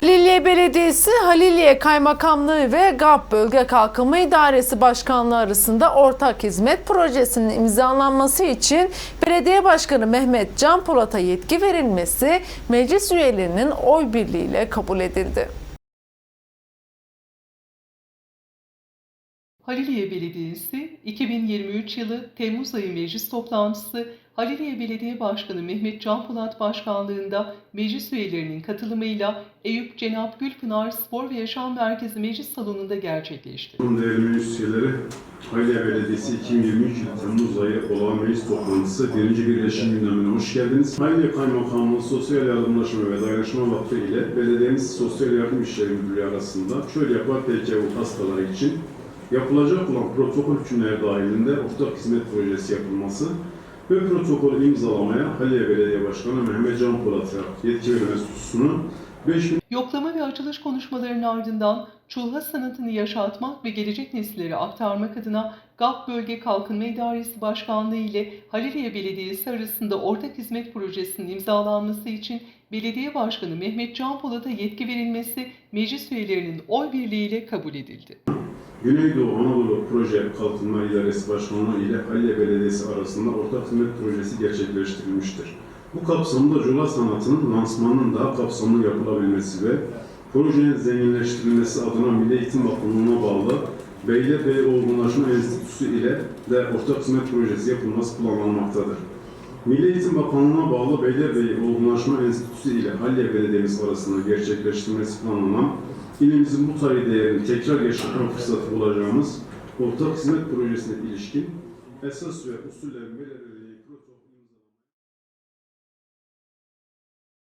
Haliliye Belediyesi, Haliliye Kaymakamlığı ve GAP Bölge Kalkınma İdaresi Başkanlığı arasında ortak hizmet projesinin imzalanması için Belediye Başkanı Mehmet Can Polat'a yetki verilmesi meclis üyelerinin oy birliğiyle kabul edildi. Haliliye Belediyesi 2023 yılı Temmuz ayı meclis toplantısı Haliliye Belediye Başkanı Mehmet Can Polat Başkanlığında meclis üyelerinin katılımıyla Eyüp Cenap Gülpınar Spor ve Yaşam Merkezi Meclis Salonu'nda gerçekleşti. Değerli meclis üyeleri, Hayliye Belediyesi 2023 yılı Temmuz ayı olağan meclis toplantısı birinci birleşim gündemine hoş geldiniz. Hayliye Kaymakamlığı Sosyal Yardımlaşma ve Dayanışma Vakfı ile belediyemiz Sosyal Yardım İşleri Müdürlüğü arasında çöl yapar TCU hastaları için yapılacak olan protokol hükümleri dahilinde ortak hizmet projesi yapılması ve protokolü imzalamaya Hayliye Belediye Başkanı Mehmet Can Polat'a yetki verilmesi hususunu 5 Yoklama ve açılış konuşmalarının ardından çulha sanatını yaşatmak ve gelecek nesillere aktarmak adına GAP Bölge Kalkınma İdaresi Başkanlığı ile Haliliye Belediyesi arasında ortak hizmet projesinin imzalanması için Belediye Başkanı Mehmet Can Polat'a yetki verilmesi meclis üyelerinin oy birliğiyle kabul edildi. Güneydoğu Anadolu Proje Kalkınma İdaresi Başkanlığı ile Halilye Belediyesi arasında ortak hizmet projesi gerçekleştirilmiştir. Bu kapsamda Cola sanatının lansmanının daha kapsamlı yapılabilmesi ve projenin zenginleştirilmesi adına Milli Eğitim Bakanlığı'na bağlı Beylerbeyi Olgunlaşma Enstitüsü ile de ortak hizmet projesi yapılması planlanmaktadır. Milli Eğitim Bakanlığı'na bağlı Beylerbeyi Olgunlaşma Enstitüsü ile Halilye Belediyemiz arasında gerçekleştirilmesi planlanan ilimizin bu tarihi değerini tekrar yaşatma fırsatı bulacağımız ortak hizmet projesine ilişkin esas ve usullerin belirlenmesi